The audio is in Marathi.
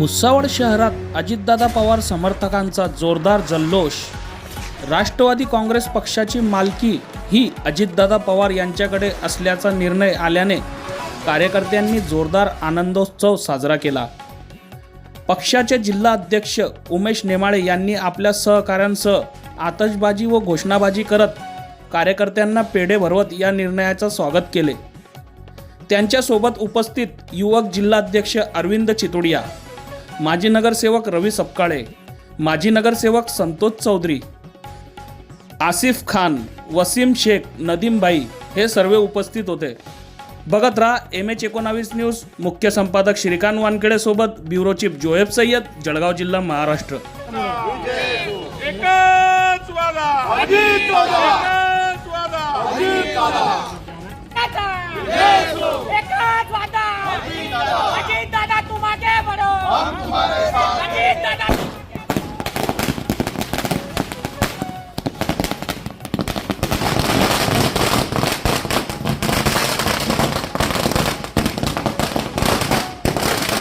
भुसावळ शहरात अजितदादा पवार समर्थकांचा जोरदार जल्लोष. राष्ट्रवादी काँग्रेस पक्षाची मालकी ही अजितदादा पवार यांच्याकडे असल्याचा निर्णय आल्याने कार्यकर्त्यांनी जोरदार आनंदोत्सव साजरा केला. पक्षाचे जिल्हा अध्यक्ष उमेश नेमाळे यांनी आपल्या सहकाऱ्यांसह आतषबाजी व घोषणाबाजी करत कार्यकर्त्यांना पेढे भरवत या निर्णयाचं स्वागत केले. त्यांच्यासोबत उपस्थित युवक जिल्हाध्यक्ष अरविंद चितोडिया माजी नगरसेवक रवी सपकाळे माजी नगरसेवक संतोष चौधरी आसिफ खान वसीम शेख नदीमबाई हे सर्व उपस्थित होते. बघत राहा एम एच एकोणावीस न्यूज. मुख्य संपादक श्रीकांत वानखेडे सोबत ब्युरो चीफ जोएब सय्यद जळगाव जिल्हा महाराष्ट्र. एकच वादा. हम तुम्हारे साथ अजित दादा